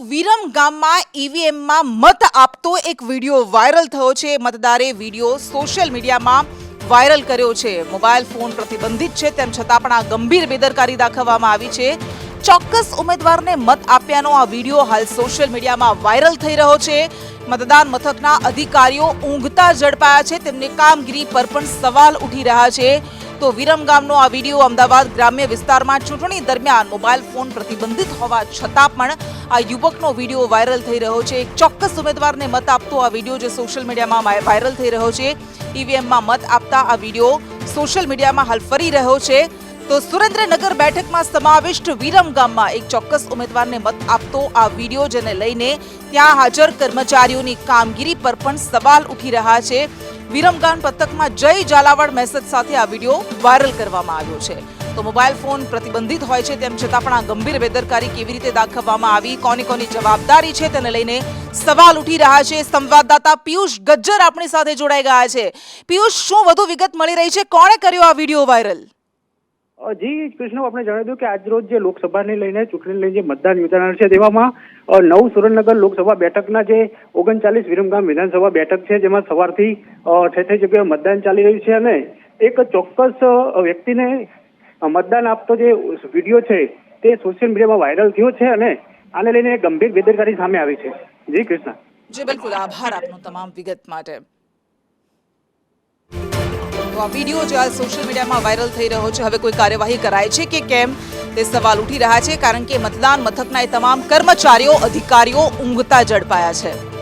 વિરમ ગામમાં ઈવીએમમાં મત આપતો એક વીડિયો વાયરલ થયો છે. મતદારે વીડિયો સોશિયલ મીડિયામાં વાયરલ કર્યો છે. મોબાઈલ ફોન પ્રતિબંધિત છે, તેમ છતાં પણ આ ગંભીર બેદરકારી દાખવવામાં આવી છે. ચોક્કસ ઉમેદવારને મત આપ્યાનો આ વીડિયો હાલ સોશિયલ મીડિયામાં વાયરલ થઈ રહ્યો છે. મતદાન મથકના અધિકારીઓ ઊંઘતા ઝડપાયા છે. તેમની કામગીરી પર પણ સવાલ ઉઠી રહ્યા છે. તો વિરમગામનો આ વીડિયો અમદાવાદ ગ્રામ્ય વિસ્તારમાં ચૂંટણી દરમિયાન મોબાઈલ ફોન પ્રતિબંધિત હોવા છતાં પણ આ યુવકનો વીડિયો વાયરલ થઈ રહ્યો છે. એક ચોક્કસ ઉમેદવારને મત આપતો આ વીડિયો જે સોશિયલ મીડિયામાં વાયરલ થઈ રહ્યો છે. ઈવીએમમાં મત આપતા આ વીડિયો સોશિયલ મીડિયામાં હાલ ફરી રહ્યો છે. તો સુરેન્દ્રનગર બેઠકમાં સમાવિષ્ટ વિરમ ગામમાં એક ચોક્કસ ઉમેદવારને મત આપતો આ વીડિયો, જેને લઈને ત્યાં હાજર કર્મચારીઓની કામગીરી પર પણ સવાલ ઉઠી રહ્યા છે. વિરમગામ પથકમાં જય ઝાલાવાડ મેસેજ સાથે આ વીડિયો વાયરલ કરવામાં આવ્યો છે. તો મોબાઈલ ફોન પ્રતિબંધિત હોય છે તેમ છતાં પણ આ ગંભીર બેદરકારી કેવી રીતે દાખવવામાં આવી, કોની કોની જવાબદારી છે તેને લઈને સવાલ ઉઠી રહ્યા છે. સંવાદદાતા પિયુષ ગજ્જર આપણી સાથે જોડાઈ ગયા છે. પિયુષ, શું વધુ વિગત મળી રહી છે? કોણે કર્યો આ વીડિયો વાયરલ જી, કૃષ્ણ, આપણે જણાવી દઉં કે આજરોજ જે લોકસભાને લઈને ચૂંટણીને લઈને જે મતદાન યોજાનાર છે, તેવામાં નવ સુરેન્દ્રનગર લોકસભા બેઠકના જે ઓગણચાલીસ વિરમગામ વિધાનસભા બેઠક છે, જેમાં સવારથી ઠેર જગ્યાએ મતદાન ચાલી રહ્યું છે અને એક ચોક્કસ વ્યક્તિને મતદાન આપતો જે વીડિયો છે, તે સોશિયલ મીડિયામાં વાયરલ થયો છે અને આને લઈને ગંભીર બેદરકારી સામે આવી છે. જી, કૃષ્ણ. જી, બિલકુલ. આભાર આપનો તમામ વિગત માટે. તો આ વીડિયો જે આ સોશિયલ મીડિયામાં વાયરલ થઈ રહ્યો છે. હવે કોઈ કાર્યવાહી કરાય છે કે કેમ? તે સવાલ ઉઠી રહ્યા છે, કારણ કે મતદાન મથકના એ તમામ કર્મચારીઓ, અધિકારીઓ ઊંઘતા ઝડપાયા છે.